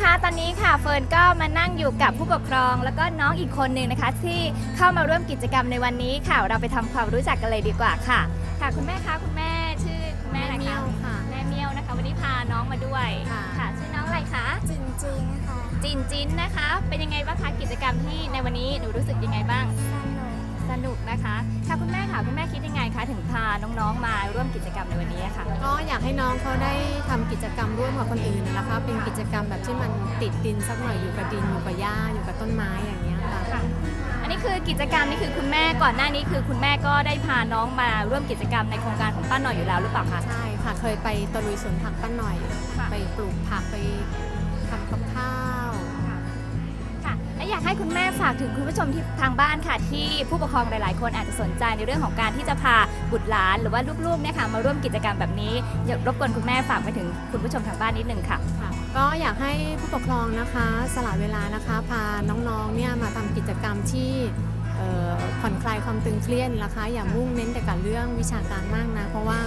อนนี้ค่ะเฟิร์นก็มานั่งอยู่กับผู้ปกครอง แล้วก็น้องอีกคนหนึ่งนะคะ ที่เข้ามาร่วมกิจกรรมในวันนี้ค่ะ เราไปทำความรู้จักกันเลยดีกว่าค่ะ ค่ะคุณแม่คะคุณแม่ชื่อคุณแม่อะไรแม่เมี่คะยวค่ะ แม่เมียวนะคะ วันนี้พาน้องมาด้วยค่ะค่ะ ชื่อน้องอะไรคะจริงจริงๆค่ะจินจินนะคะ เป็นยังไงบ้างคะกิจกรรมที่ในวันนี้หนูรู้สึกยังไงบ้างสนุก สนุกนะคะ ค่ะคุณแม่ค่ะคุณแม่คิดยังไงคะถึงพาน้องๆมาร่วมกิจกรรมในวันนี้ค่ะ ก็อยากให้น้องเขาได้ทำกิจกรรมร่วมกับคนอื่นนะคะ เป็นกิจกรรมแบบที่มันติดดินสักหน่อยอยู่กับดินอยู่กับหญ้าอยู่กับต้นไม้อย่างเงี้ยค่ะค่ะอันนี้คือกิจกรรมนี่คือคุณแม่ก่อนหน้านี้คือคุณแม่ก็ได้พาน้องมาร่วมกิจกรรมในโครงการของป้าหน่อยอยู่แล้วหรือเปล่าคะ ใช่ค่ะเคยไปตะลุยสวนผักป้าหน่อย ค่ะ ไปปลูกผักไปทำกับข้าวค่ะและ อยากให้คุณแม่ฝากถึงคุณผู้ชมที่ทางบ้านค่ะ ที่ผู้ปกครองหลาย ๆ คนอาจจะสนใจในเรื่องของการที่จะพาบุตรหลานหรือว่าลูกๆเนี่ยค่ะมาร่วมกิจกรรมแบบนี้อยากรบกวนคุณแม่ฝากไปถึงคุณผู้ชมทางบ้านนิดนึงค่ะค่ะ ก็อยากให้ผู้ปกครองนะคะ สละเวลานะคะ พาน้องๆเนี่ยมาทำกิจกรรมที่เอ่อผ่อนคลายความตึงเครียดนะคะ อย่ามุ่งเน้นแต่กับเรื่องวิชาการมากนะ เพราะว่า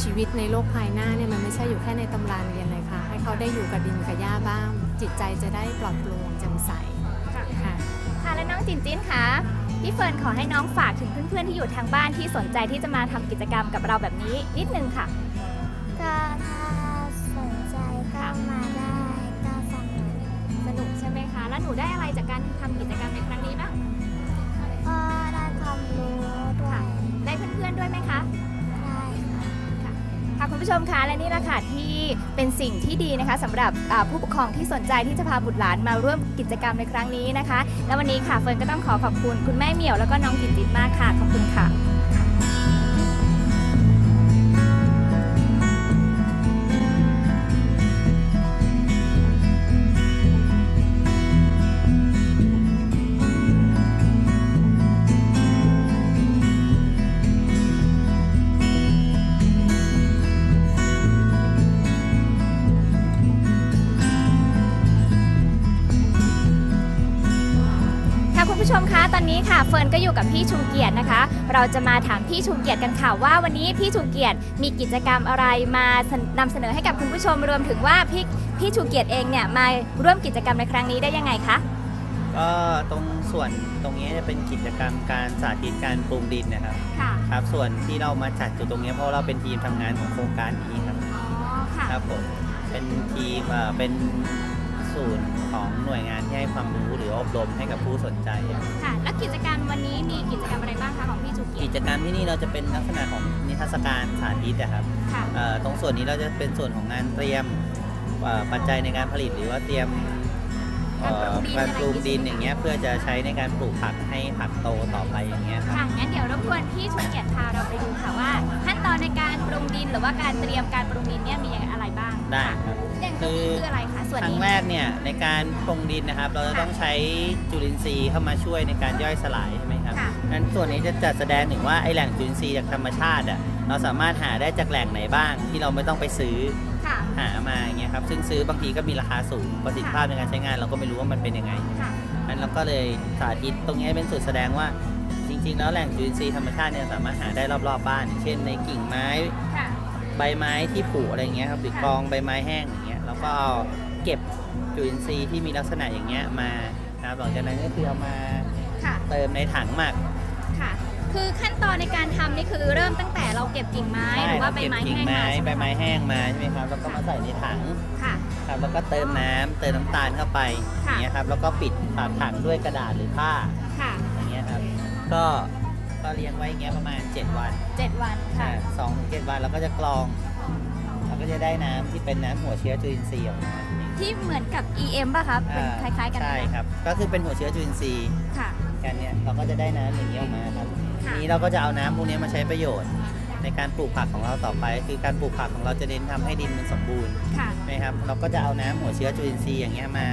ชีวิตในโลกภายหน้าเนี่ยมันไม่ใช่อยู่แค่ในตำราเรียนเลยค่ะ ให้เขาได้อยู่กับดินกับหญ้าบ้าง จิตใจจะได้ปลอดโปร่งแจ่มใส และน้องจินจินคะพี่เฟิร์นขอให้น้องฝากถึงเพื่อนๆที่อยู่ทางบ้านที่สนใจที่จะมาทำกิจกรรมกับเราแบบนี้นิดนึงค่ะ ก็ถ้าสนใจก็มาได้ก็สนุกสนุกใช่ไหมคะ แล้วหนูได้อะไรจากการทำกิจกรรมในครั้งนี้บ้างก็ได้ความรู้ด้วย ได้เพื่อนๆด้วยไหมคะได้ ค่ะคุณผู้ชมคะและนี่แหละค่ะที่เป็นสิ่งที่ดีนะคะสำหรับอ่าผู้ปกครองที่สนใจที่จะพาบุตรหลานมาร่วมกิจกรรมในครั้งนี้นะคะ และวันนี้ค่ะเฟิร์นก็ต้องขอขอบคุณคุณแม่เหมียวแล้วก็น้องจิตจิตมากค่ะขอบคุณค่ะ คะตอนนี้ค่ะเฟิร์นก็อยู่กับพี่ชูเกียรตินะคะ เราจะมาถามพี่ชูเกียรติกันค่ะว่าวันนี้พี่ชูเกียรติมีกิจกรรมอะไรมาเสนนำเสนอให้กับคุณผู้ชมรวมถึงว่าพี่พี่ชูเกียรติเองเนี่ยมาร่วมกิจกรรมในครั้งนี้ได้ยังไงคะก็ตรงส่วนตรงนี้จะเป็นกิจกรรมการสาธิตการปรุงดินนะครับค่ะครับส่วนที่เรามาจัดอยู่ตรงนี้เพราะเราเป็นทีมทำงานของโครงการนี้ครับอ๋อค่ะครับผมเป็นทีมเอ่อเป็นศูนย์ของหน่วยงานที่ให้ความรู้หรืออบรมให้กับผู้สนใจครับค่ะแล้วกิจ จกรรมที่นี่เราจะเป็นลักษณะของนิทรรศการสาธิตนะครับค่ะเอ่อตรงส่วนนี้เราจะเป็นส่วนของงานเตรียมเอ่อปัจจัยในการผลิตหรือว่าเตรียมเอ่อการปลูกดินอย่างเงี้ยเพื่อจะใช้ในการปลูกผักให้ผักโตต่อไปอย่างเงี้ยครับ ค่ะงั้นเดี๋ยวรบกวนพี่ชูเกียรติพาเราไปดูค่ะว่า ขั้นตอนในการปรุงดินหรือว่าการเตรียมการปรุงดินเนี่ยมีอะไรบ้างได้ค่ะครับ อย่างตรงนี้คืออะไรคะส่วนครั้งนี้แรกเนี่ยในการปรุงดินนะครับ เราจะต้องใช้จุลินทรีย์เข้ามาช่วยในการย่อยสลายใช่ไหมครับ ค่ะนั้นส่วนนี้จะจัดแสดงถึงว่าไอแหล่งจุลินทรีย์จากธรรมชาติอะเราสามารถหาได้จากแหล่งไหนบ้างที่เราไม่ต้องไปซื้อค่ะ หามาอย่างเงี้ยครับซึ่งซื้อบางทีก็มีราคาสูงประสิทธิภาพในการใช้งาน เราก็ไม่รู้ว่ามันเป็นยังไงค่ะนั้นเราก็เลยสาธิตตรงนี้เป็นจุดแสดงว่าจริง ๆ แล้วแหล่งจุลินทรีย์ธรรมชาติเนี่ยสามารถหาได้รอบๆบ้าน เช่นในกิ่งไม้ค่ะ ใบไม้ที่ผุอะไรเงี้ยครับหรือค่ะกองใบไม้แห้งอย่างเงี้ยแล้วก็เอาเก็บจุลินทรีย์ที่มีลักษณะอย่างเงี้ยมานะครับหลังจากนั้นก็คือเอามา ค่ะ เติมในถังหมัก ค่ะ คือขั้นตอนในการทำนี่คือเริ่มตั้งแต่เราเก็บกิ่งไม้หรือว่าใบเก็บไม้กิ่งแห้งไม้มาใช่ไหใบมไม้คะแห้งมาใช่ไหมครับแล้วก็มาใส่ในถังค่ะ ครับแล้วก็เติมน้ำเติมน้ำตาลเข้าไปอค่ะ ย่างเงี้ยครับแล้วก็ปิดฝาถังด้วยกระดาษหรือผ้าค่ะ อย่างเงี้ยครับก็ก็เลี้ยงไว้อย่างเงี้ยประมาณ 7 วันเจ็ดวันค่ะสองถึงเจ็ดวันเราก็จะกรองเราก็จะได้น้ำที่เป็นน้ำหัวเชื้อจุลินทรีย์ออกมาที่เหมือนกับ EM ป่ะครับเป็นคล้ายๆกันไหมใช่ครับก็คือเป็นหัวเชื้อจุลินทรีย์ ค่ะ กันเนี่ยเราก็จะได้น้ำอย่างนี้ออกมาครับค่ะทีนี้เราก็จะเอาน้ำพวกนี้มาใช้ประโยชน์ ในการปลูกผักของเราต่อไป คือการปลูกผักของเราจะเน้นทำให้ดินมันสมบูรณ์ค่ะ นะครับเราก็จะเอาน้ำหัวเชื้อจุลินทรีย์อย่างเงี้ยมา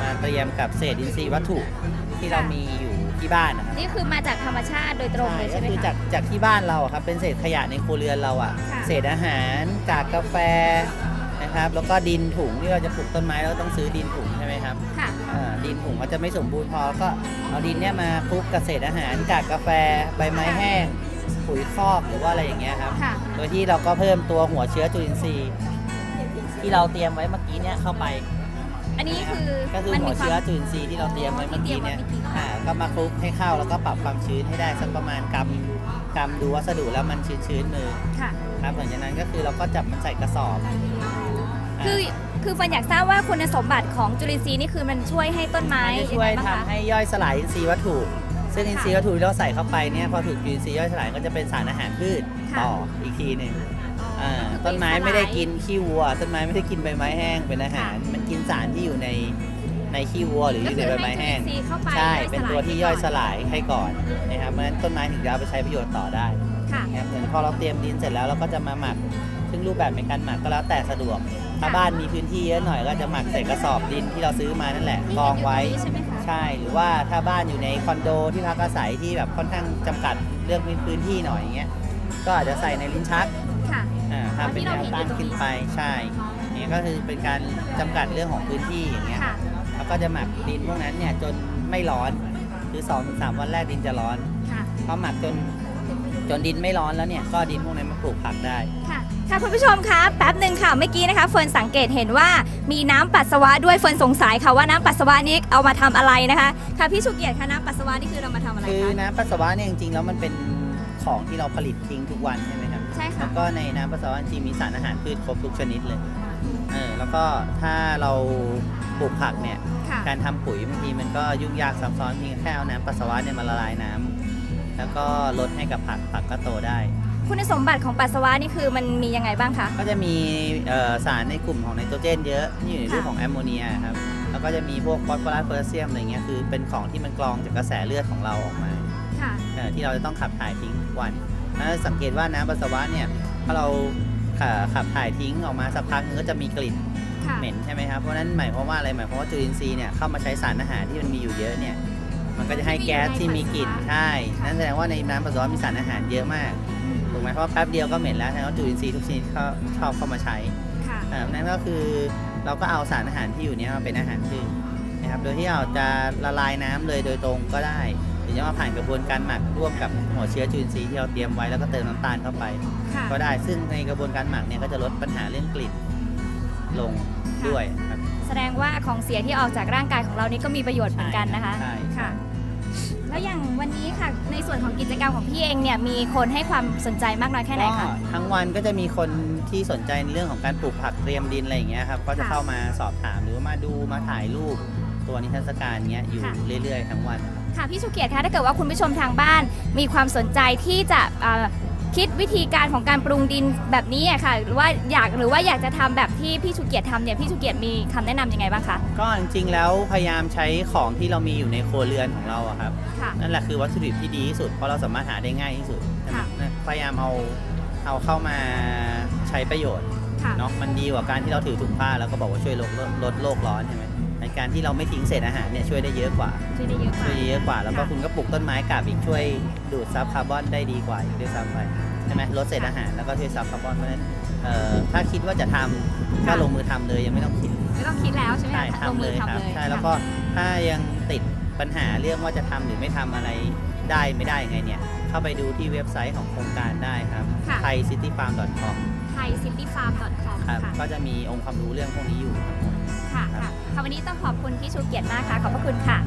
มาเตรียมกับเศษอินทรีย์วัตถุที่เรามีอยู่ที่บ้านนะครับ นี่คือมาจากธรรมชาติโดยตรงเลยก็ใช่ไหมคือคะจากจากที่บ้านเราอะครับเป็นเศษขยะในครัวเรือนเราอะค่ะ เศษอาหารกากกาแฟ นะครับ แล้วก็ดินถุงที่เราจะปลูกต้นไม้เราต้องซื้อดินถุงใช่ไหมครับค่ะ อ่าดินถุงมันจะไม่สมบูรณ์พอก็เอาดินเนี่ยมาคลุกกับเศษอาหารกากกาแฟใบไม้แห้งปุ๋ยคอกหรือว่าอะไรอย่างเงี้ยครับ ค่ะ โดยที่เราก็เพิ่มตัวหัวเชื้อจุลินทรีย์ ที่เราเตรียมไว้เมื่อกี้เนี่ยเข้าไป อันนี้คือก็คือมันหัมีวความเชื้อจุลินทรีย์ที่เราเตรียมไว้เมื่อกี้เนี่ยที่เตรียมไว้เมื่อกี้อ่าก็มาคลุกให้เข้าแล้วก็ปรับความชื้นให้ได้สักประมาณกำกำดูวัสดุแล้วมันชื้นๆมือค่ะ ครับหลังจากนั้นก็คือเราก็จับมันใส่กระสอบา คือคือฟันอยากทราบว่าคุณสมบัติของจุลินทรีย์นี่คือมันช่วยให้ต้นไม้มันจะช่วยงไงบ้างทำคะ ให้ย่อยสลายอินทรีย์วัตถุ ซึ่งอินทรีย์ค่ะวัตถุที่เราใส่เข้าไปเนี่ยพอถูกจุลินทรีย์ย่อยสลายก็จะเป็นสารอาหารพืชค่ะ ต่ออีกทีหนึ่งอ่าก็คือต้นไม้ไปสลายไม่ได้กินขี้วัวต้นไม้ไม่ได้กินใบไม้แห้งเป็นอาหาร มันกินสารที่อยู่ใน ในขี้วัวหรืออยู่ในใบไม้แห้งก็คือให้จุลินทรีย์เข้าไปใช่ย่อยสลายเป็นตัวที่ให้ก่อนย่อยสลายให้ก่อนนะครับเพราะฉะนั้นต้นไม้ถึงจะเอาไปใช้ประโยชน์ต่อได้ค่ะนะครับเหมือนพอเราเตรียมดินเสร็จแล้วเราก็จะมาหมัก ซึ่งรูปแบบในการหมักก็แล้วแต่สะดวก ถ้าค่ะบ้านมีพื้นที่เยอะหน่อยก็จะหมักใส่กระสอบดินที่เราซื้อมานั่นแหละนี่กองไว้เห็นอยู่ตรงนี้ใช่ไหมคะใช่ หรือว่าถ้าบ้านอยู่ในคอนโดที่พักอาศัยที่แบบค่อนข้างจำกัดเรื่องพื้นที่หน่อยอย่างเงี้ย ก็อาจจะใส่ในลิ้นชักค่ะอ่าอ๋อทำเป็นที่แนเราวเห็นตั้งอยู่ตรงนี้ขึ้นไป ใช่นี่ก็คือเป็นการจำกัดเรื่องของพื้นที่อย่างเงี้ยค่ะแล้ว ก็จะหมักดินพวกนั้นเนี่ยจนไม่ร้อนคือ2อถึงสวันแรกดินจะร้อนค่ะ พอหมักจนจนดินไม่ร้อนแล้วเนี่ยก็ดินพวกนั้นมาปลูกผักได้ ค่ะค่ะคุณผู้ชมคะแป๊บหนึ่งค่ะเมื่อกี้นะคะเฟิร์นสังเกตเห็นว่ามีน้ำปัสสาวะด้วยเฟิร์นสงสัยค่ะว่าน้ำปัสสาวะนี้เอามาทำอะไรนะคะค่ะพี่สุเกียรติคะน้ำปัสสาวะนี่คือเรามาทำอะไรคือคะน้ำปัสสาวะเนี่ยจริงๆแล้วมันเป็นของที่เราผลิตทิ้งทุกวันใช่ไหมครับ ใช่ค่ะ แล้วก็ในน้ำปัสสาวะจริงๆมีสารอาหารพืชครบทุกชนิดเลย เออแล้วก็ถ้าเราปลูกผักเนี่ย ค่ะ การทำปุ๋ยบางทีมันก็ยุ่งยากซับซ้อนเพียงแค่เอาน้ำปัสสาวะเนี่ยมาละลายน้ำแล้วก็ลดให้กับผักผักก็โตได้ คุณสมบัติของปัสสาวะนี่คือมันมียังไงบ้างคะ ก็จะมีเอ่อสารในกลุ่มของไนโตรเจนเยอะที่อยู่ในรูปค่ะของแอมโมเนียครับแล้วก็จะมีพวกฟอสฟอรัสโพแทสเซียมอะไรเงี้ยคือเป็นของที่มันกรองจากกระแสเลือดของเราออกมาค่ะ เอ่อที่เราจะต้องขับถ่ายทิ้งทุกวันถ้าสังเกตว่าน้ำปัสสาวะเนี่ยถ้าเราขับขับถ่ายทิ้งออกมาสักพักนึงก็จะมีกลิ่น ค่ะ เหม็นใช่ไหมครับเพราะฉะนั้นหมายความว่าอะไรหมายความว่าจุลินทรีย์เนี่ยเข้ามาใช้สารอาหารที่มันมีอยู่เยอะเนี่ยมันก็จะให้แก๊สที่มีกลิ่นใช่นั่นแสดงว่าในน้ำปัสสาวะมีสารอาหารเยอะมากถูกไหมเพราะว่าแป๊บเดียวก็เหม็นแล้วแสดงว่าจุลินทรีย์ทุกชนิดเขาชอบเข้ามาใช้ค่ะอ่านั่นก็คือเราก็เอาสารอาหารที่อยู่เนี้มาเป็นอาหารพืชนะครับโดยที่เราจะละลายน้ำเลยโดยตรงก็ได้หรือจะมาผ่านกระบวนการหมักร่วมกับหัวเชื้อจุลินทรีย์ที่เราเตรียมไว้แล้วก็เติมน้ำตาลเข้าไปค่ะก็ได้ซึ่งในกระบวนการหมักเนี่ยก็จะลดปัญหาเรื่องกลิ่นลง ด้วยครับแสดงว่าของเสียที่ออกจากร่างกายของเรานี่ก็มีประโยชน์เหมือนกันนะคะใช่ใช่ค่ะ แล้วอย่างวันนี้ค่ะในส่วนของกิจกรรมของพี่เองเนี่ยมีคนให้ความสนใจมากน้อยแค่ไหนก็คะ ทั้งวันก็จะมีคนที่สนใจในเรื่องของการปลูกผักเตรียมดินอะไรอย่างเงี้ยครับก็จะค่ะเข้ามาสอบถามหรือว่ามาดูมาถ่ายรูปตัวนิทรรศการเงี้ยอยู่ค่ะ เรื่อยๆ ทั้งวันครับ ค่ะพี่ชูเกียรติคะถ้าเกิดว่าคุณผู้ชมทางบ้านมีความสนใจที่จะเอ่อ คิดวิธีการของการปรุงดินแบบนี้อะค่ะ หรือว่าอยากหรือว่าอยากจะทำแบบที่พี่ชูเกียรติทำเนี่ยพี่ชูเกียรติมีคำแนะนำยังไงบ้างคะก็จริงๆแล้วพยายามใช้ของที่เรามีอยู่ในครัวเรือนของเราอะครับ ค่ะ นั่นแหละคือวัตถุดิบที่ดีที่สุดเพราะเราสามารถหาได้ง่ายที่สุดค่ะ นะพยายามเอาเอาเข้ามาใช้ประโยชน์ค่ะ เนาะมันดีกว่าการที่เราถือถุงผ้าแล้วก็บอกว่าช่วยลดลดโลกร้อนใช่ไหมใน การที่เราไม่ทิ้งเศษอาหารเนี่ยช่วยได้เยอะกว่าช่วยได้เยอะกช่ว่าวยได้เยอะกว่า แล้วก็ค่ะคุณก็ปลูกต้นไม้กาบอีกช่วยดูดซับคาร์บอนได้ดีกว่าอีกด้วยซ้ำไปใช่ไหมลดเศษอาหารแล้วก็ช่วยซับคาร์บอนเพราะฉะนั้นเอ่อถ้าคิดว่าจะทำก็ลงมือทำเลยยังไม่ต้องคิด ไม่ต้องคิดแล้วใช่ไหมใช่คะลงทำมืเลอยครับทำเลยใช่แล้วก็ถ้ายังติดปัญหาเรื่องว่าจะทำหรือไม่ทำอะไรได้ไม่ได้ยังไงเนี่ย เข้าไปดูที่เว็บไซต์ของโครงการได้ครับ ค่ะ thaiCityfarm.com ไทยซิตี้ฟาร์ม .com ครับค่ะก็จะมีองค์ความรู้เรื่องพวกนี้อยู่ครับผมค่ะค่ะค่ะ วันนี้ต้องขอบคุณพี่ชูเกียรติมากค่ะ ขอบพระคุณค่ะ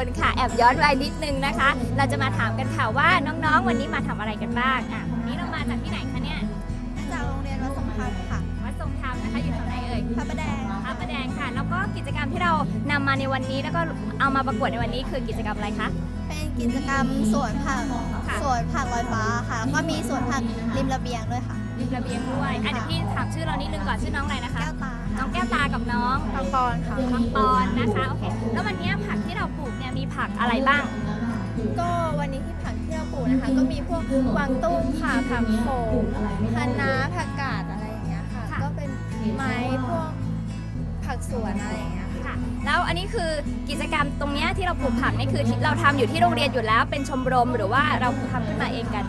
คนค่ะแอบย้อนวัยนิดนึงนะคะ เราจะมาถามกันค่ะว่าน้องๆ วันนี้มาทำอะไรกันบ้างอะวันนี้เรามาจากที่ไหนคะเนี่ยจากโรงเรียนวัดสงครามค่ะวัดทรงธรรมนะคะอยู่แถวไหนเอ่ยพระประแดงพระประแดงค่ะ แล้วก็กิจกรรมที่เรานำมาในวันนี้แล้วก็เอามาประกวดในวันนี้คือกิจกรรมอะไรคะ เป็นกิจกรรมสวนผักค่ะ สวนผักลอยฟ้าค่ะแล้วก็มีสวนผักริมระเบียงด้วยค่ะรริมระเบียงด้วยอะเดี๋ยวพี่ถามชื่อเรานิดนึงก่อนชื่อน้องอะไรนะคะ แก้วตา น้องแก้วตากับน้องปังปอนค่ะน้องปอนนะคะโอเคแล้ววันนี้ผักที่เราปลูกเนี่ยมีผักอะไรบ้าง ก็วันนี้ที่ผักที่เราปลูกนะคะ ก็มีพวกกวางตุ้งค่ะผักโขมคะน้าผักกาดอะไรอย่างเงี้ยค่ะ ค่ะ ก็เป็นไม้พวกผักสวนอะไรอย่างเงี้ยค่ะค่ะแล้วอันนี้คือกิจกรรมตรงเนี้ยที่เราปลูกผักนี่คือที่เราทำอยู่ที่โรงเรียนอยู่แล้วเป็นชมรมหรือว่าเราทำขึ้นมาเองกัน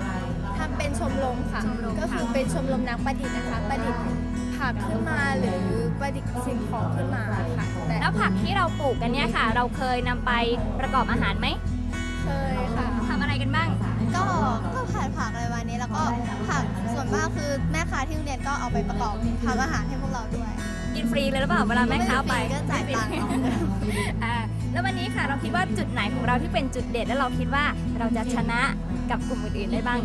ทำเป็นชมรมค่ะ ชมรมก็คือค่ะเป็นชมรมนักประดิษฐ์นะคะ ประดิษฐ์ ผักขึ้นมาหรือประดิษฐ์สิ่งของขึ้นมาค่ะแต่แล้วผักที่เราปลูกกันเนี่ยค่ะ เราเคยนำไปประกอบอาหารไหมเคยค่ะ ทำอะไรกันบ้าง ก็ก็ผัดผักอะไรวันนี้แล้วก็ผักส่วนมากคือแม่ค้าที่โรงเรียนก็เอาไปประกอบทำอาหารให้พวกเราด้วยกินฟรีเลยหรือเปล่าเวลาแม่ค้าไปก็จ่ายตังค์เอาอ่าแล้ววันนี้ค่ะเราคิดว่าจุดไหนของเราที่เป็นจุดเด่นและเราคิดว่าเราจะชนะกับกลุ่มอื่นๆได้บ้าง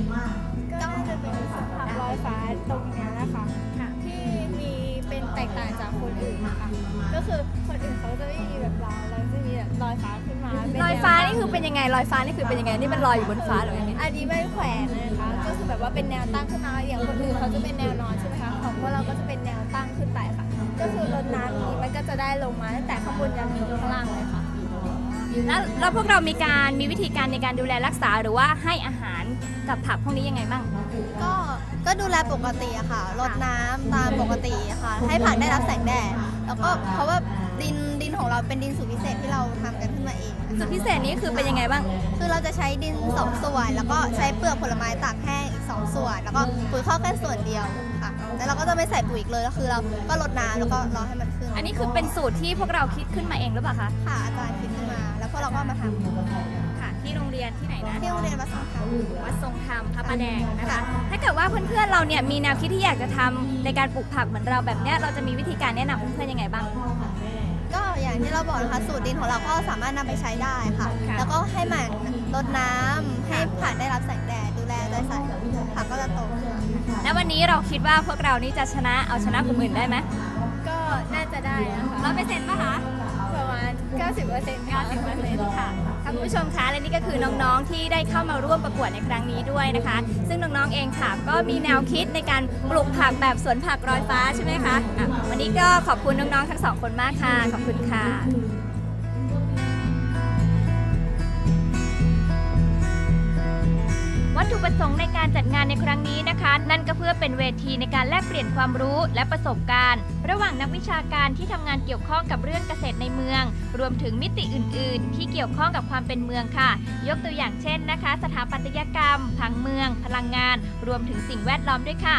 ก็น่าจะเป็นสวนผักลอยฟ้าตรงเนี้ยนะคะที่มี เป็นแตกต่างจากคนอื่นนะคะก็คือคนอื่นเขาจะไม่มีแบบเราเราจะมีแบบลอยฟ้าขึ้นมาเป็นลอยฟ้านี่คือเป็นยังไงลอยฟ้านี่คือเป็นยังไงนี่มันลอยอยู่บนฟ้าหรือยังไงอันนี้ไม่แขวนเลยนะคะก็คือแบบว่าเป็นแนวตั้งขึ้นมาอย่างคนอื่นเขาจะเป็นแนวนอนใช่ไหมคะของพวกเราก็จะเป็นแนวตั้งขึ้นไปค่ะ ก็คือรดน้ำนี้มันก็จะได้ลงมาตั้งแต่ข้างบนยันถึงข้างล่างเลยค่ะแล้วแล้วพวกเรามีการมีวิธีการในการดูแลรักษาหรือว่าให้อาหารกับผักพวกนี้ยังไงบ้างก็ ก็ดูแลปกติอะค่ะรดน้ำตามปกติอะค่ะ ให้ผักได้รับแสงแดด แล้วก็เพราะว่าดินดินของเราเป็นดินสูตรพิเศษที่เราทำกันขึ้นมาเองอะจุดพิเศษนี้คือเป็นยังไงบ้าง คือเราจะใช้ดินสองส่วน แล้วก็ใช้เปลือกผลไม้ตากแห้งอีกสองส่วน แล้วก็ปุ๋ยข้าวแค่ส่วนเดียวค่ะแล้วเราก็จะไม่ใส่ปุ๋ยอีกเลยก็คือเราก็รดน้ำแล้วก็รอให้มันขึ้นอันนี้คือเป็นสูตรที่พวกเราคิดขึ้นมาเองหรือเปล่าคะ ค่ะอาจารย์คิดขึ้นมา แล้วพวกเราก็เอามาทำค่ะ ที่โรงเรียนที่ไหนนะที่โรงเรียนวัดสังฆาวัดทรงธรรมพระประแดงนะคะ ถ้าเกิดว่าเพื่อนๆเราเนี่ยมีแนวคิดที่อยากจะทำในการปลูกผักเหมือนเราแบบเนี้ยเราจะมีวิธีการแนะนำเพื่อนๆยังไงบ้าง ก็อย่างที่เราบอกนะคะสูตรดินของเราก็สามารถนำไปใช้ได้ค่ะ ค่ะ แล้วก็ให้หมันรดน้ำให้ผักได้รับแสงแดดดูแลโดยใส่ผักก็จะโตขึ้นมาแล้ววันนี้เราคิดว่าพวกเรานี่จะชนะเอาชนะกลุ่มอื่นได้ไหมก็น่าจะได้นะคะร้อยเปอร์เซ็นต์ป่ะคะประมาณ 90%ค่ะ90%ค่ะค่ะคุณผู้ชมคะและนี่ก็คือน้องๆที่ได้เข้ามาร่วมประกวดในครั้งนี้ด้วยนะคะ ซึ่งน้องๆเองค่ะก็มีแนวคิดในการปลูกผักแบบสวนผักรอยฟ้าใช่ไหมคะอะวันนี้ก็ขอบคุณน้องๆทั้งสองคนมากค่ะขอบคุณค่ะ ถุประสงค์ในการจัดงานในครั้งนี้นะคะ นั่นก็เพื่อเป็นเวทีในการแลกเปลี่ยนความรู้และประสบการณ์ ระหว่างนักวิชาการที่ทำงานเกี่ยวข้องกับเรื่องเกษตรในเมือง รวมถึงมิติอื่น ๆ ที่เกี่ยวข้องกับความเป็นเมืองค่ะ ยกตัวอย่างเช่นนะคะ สถาปัตยกรรม ผังเมือง พลังงาน รวมถึงสิ่งแวดล้อมด้วยค่ะ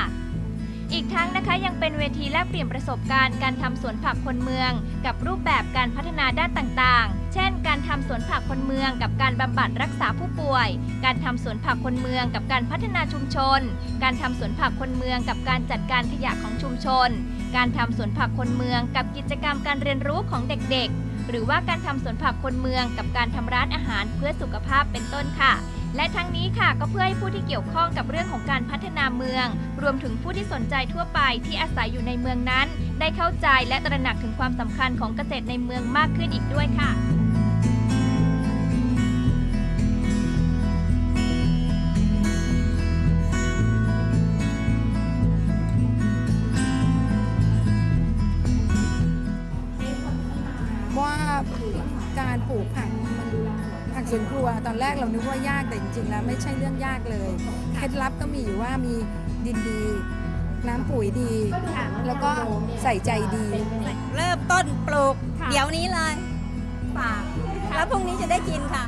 อีกทั้งนะคะยังเป็นเวทีแลกเปลี่ยนประสบการณ์การทำสวนผักคนเมือง กับรูปแบบการพัฒนาด้านต่างๆ เช่น การทำสวนผักคนเมือง กับการบำบัดรักษาผู้ป่วย การทำสวนผักคนเมือง กับการพัฒนาชุมชน การทำสวนผักคนเมือง กับการจัดการขยะของชุมชน การทำสวนผักคนเมือง กับกิจกรรมการเรียนรู้ของเด็กๆ หรือว่าการทำสวนผักคนเมือง กับการทำร้านอาหารเพื่อสุขภาพเป็นต้นค่ะ และทั้งนี้ค่ะก็เพื่อให้ผู้ที่เกี่ยวข้องกับเรื่องของการพัฒนาเมือง รวมถึงผู้ที่สนใจทั่วไปที่อาศัยอยู่ในเมืองนั้น ได้เข้าใจและตระหนักถึงความสำคัญของเกษตรในเมืองมากขึ้นอีกด้วยค่ะ วนครัวตอนแรกเรานึกว่ายากแต่จริงๆแล้วไม่ใช่เรื่องยากเลยเคล็ดลับก็มีอยู่ว่ามีดินดี น้ำปุ๋ยดี แล้วก็ใส่ใจดี เริ่มต้นปลูกค่ะเดี๋ยวนี้เลยฝากแล้วพรุ่งนี้จะได้กินค่ะ